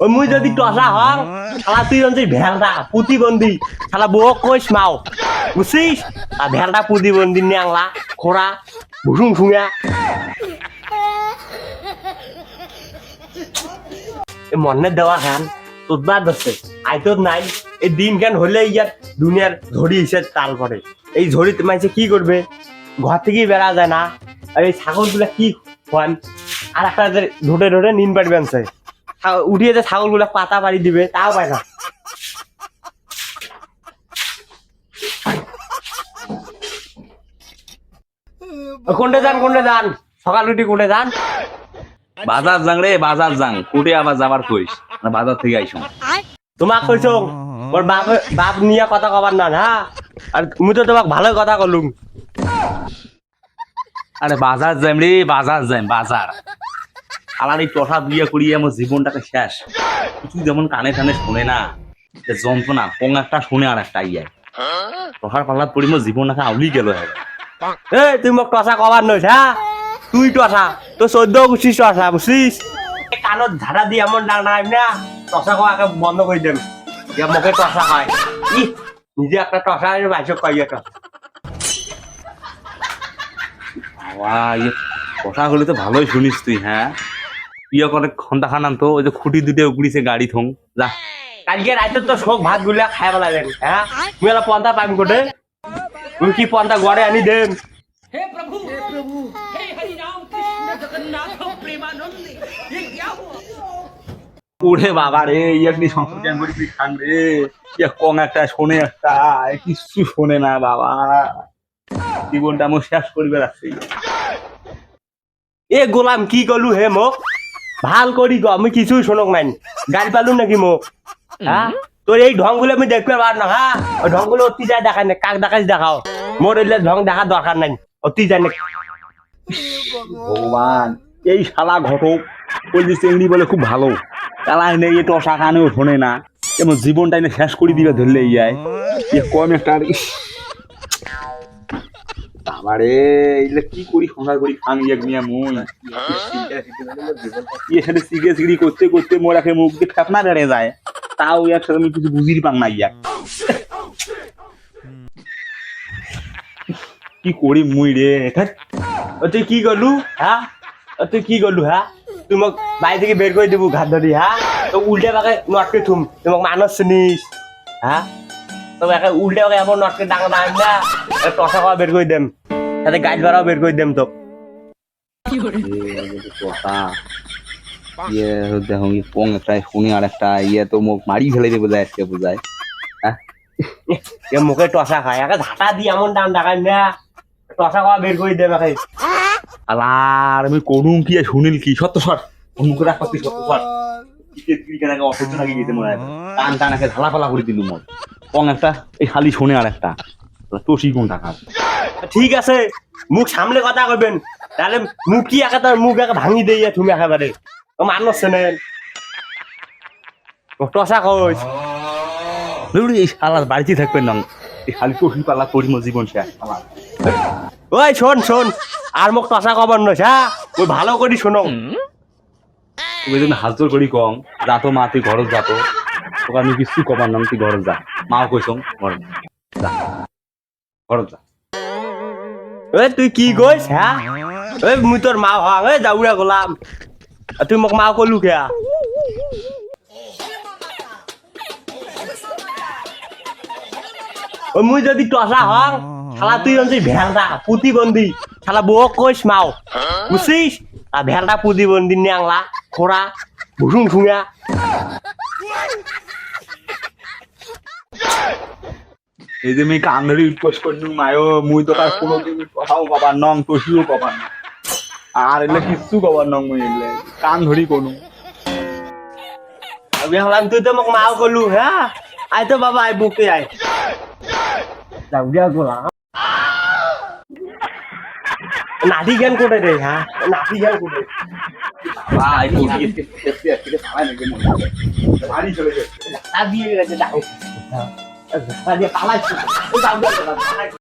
ওই মুই যদি টসা হং শালা তুই হচ্ছে ভেলটা প্রতিবন্ধী শালা বউ কইস মাও বুঝছিস আর ভেলটা প্রতিবন্ধী ন্যাংলা খোরা ভুসুং মনে দেওয়া খান তোর বাদ আছে। আই তোর নাই, এই দিন কেন হলে ইয়ার দুনিয়ার ঝড়ি হিসেবে তাল পড়ে এই ঝড়িতে মাইছে কি করবে ঘর থেকেই বেড়া যায় না। এই ছাগলগুলা কি খান আর একটা ঢোটে ঢোটে নিন পাড়বেন সে উঠিয়ে যে ছাগলগুলা পাতা পাড়ি দিবে তাও পায় না। কোনটা যান কোনটা যান? সকাল উঠি কোনটা যান? বাজার যাং রে বাজার যাং কোটে আবার যাবার কইস না বাজার থেকে আইসুম। তোমাক কইছো ওর বাপ বাপ নিয়ে কথা কবার না না? আর মুই তো তোমাক ভালো কথা কলুম। আরে বাজার যাইম রে বাজার যাইম বাজার। এই টসা বিয়ে করিয়ে আমার জীবনটাকে শেষ। কিছু যেমন কানে কানে শোনে না যন্ত্রণা কোন একটা শুনে আর একটা ইয়ে। টসার পাল্লাত পড়ি মোর জীবনটাকে আউলি গেল এই, তুই মোক টসা কবার নইস হ্যাঁ তুই টসা তো চোদ্দ বুঝছিস টসা, বুঝছিস? কানত ঝাড়া দিয়ে এমন ডাক নাই না, টসা কোয়াকে বন্ধ করে দেন ইয়া মোকে টসা হয় নিজে একটা টসা বাইশ কয় একটা বাবা কথা হলে তো ভালোই শুনিস তুই হ্যাঁ ইয়ক করে খন্দা খানান তো ওই যে খুঁটি দুটে উগড়িছে গাড়ি থং। যা। কালকে রাতে তো শোক ভাতগুলা খাই বলা দেন হ্যাঁ? তুই এলা পন্থা কোটে? তুই কি পন্থা গড়ে আনি দেন হে প্রভু হে প্রভু হে হরি রাম কৃষ্ণ জগন্নাথ প্রেমানন্দে এ বাবা রে ইয়াকনি সংস্কৃতি খান রে। ইয়া কং একটা শোনে একটা কিচ্ছু শোনে না বাবা। জীবনটা আমার শেষ করিবার আছে। এ গোলাম কি গলু হে মোক ভালো করি গো আমি কিছুই শোনক নাই। গাড়ি পালু নাকি মোক? হ্যাঁ তোর এই ঢংগুলো আমি দেখতে পার না হ্যাঁ ওই ঢংগুলো অতি যায় দেখাই না কাক দেখাই দেখাও। মোর এলে ঢং দেখার দরকার নাই অতি যায় না ভগবান এই শালা ঘটক ওই যে চেংড়ি বলে খুব ভালো তালা নেই এ টসা কানেও শোনে না। এমন জীবনটা এনে শেষ করে দিবে ধরলে ইয়াই। কম একটা আর বাবারে এইলে কি করি? সংসার করি, খান ইয়াক নিয়ে মুই। ইয়ে সিগে করতে করতে মোরাকে মুখ দিয়ে ফেপনা বেড়ে যায়। তাও আমি কিছু বুঝির পাং না কি করি মুই রে। তুই কি করলু? হ্যাঁ তুই কি করলু হ্যাঁ তুই মোক বাড়ি থেকে বের করে দিব ঘাট ধরি হ্যাঁ তো উল্টে পাকে নটকে থুম। তুই মোক মানুষ চিনিস হ্যাঁ তো একে উল্টে এমন নটকে না। এ টসা বের করে দেম। সাথে গাইড ভাড়াও বের করে দেম তো কথা ইয়ে দেখো কি পং একটা শুনে আর একটা ইয়ে তো মোক মারি ফেলে দেবে বোঝায় আজকে বোঝায়। এ মুখে টসা খায়। একে ঝাঁটা দিয়ে এমন দাম ডাকাই না। টসা খাওয়া বের করে দেম একে। আলার আমি করুম কি আর শুনিল কি? সত্য সর। মুখে রাখ পাচ্ছি সত্য সর। অসহ্য লাগি গেছে মনে হয়। টান টান একে ঝালা ফালা করে দিল মোর পং একটা এই খালি শুনে আর একটা। তোষি কোন টাকা ঠিক আছে মুখ সামলে কথা কইবেন। তাহলে মুখ কি একে তোর মুখ একে ভাঙি দেই তুমি একেবারে। মানুষ চেনেন টসা কইস। এই বাড়িতে থাকবেন না। খালি পালা করি মোর জীবন শেষ। ওই শোন শোন আর মোক টসা কবার নইস হ্যাঁ? ওই ভালো করি শোনো। তুমি যদি হাত জোর করি কম যাতো মা তুই ঘরত যাতো তোকে আমি কিছু কবার নাম তুই ঘরত যা। মাও কইসং ঘরত যা। ঘরত যা। ওই তুই কি কইস হ্যাঁ ওই মুই তোর মা হওয়া ওই যাউরা গোলাম। তুই মোক মা কলু কেয়া? ওই মুই যদি টসা হং শালা, তুই হচ্ছিস ভেলটা প্রতিবন্ধী শালা বউ কইস মাও। বুঝছিস আর ভেলটা প্রতিবন্ধী ন্যাংলা খোরা ভুসুং ফুঙা এই যে আমি কান ধরে উৎকোষ করলু মায়ো মুই তো তার কোনো দিন কথাও কবার নং তোষিও কবার না আর এলে কিচ্ছু কবার নং মুই এলে কান ধরি কোনো আমি হলাম তুই তো মোক মাও কলু হ্যাঁ আই তো বাবা আই বুকে আই যাউরা গোলাম নাটি জ্ঞান করে রে হ্যাঁ নাটি জ্ঞান করে ভাই বাড়ি চলে যাচ্ছে তা দিয়ে গেছে ডাক 你上来吃你上来吃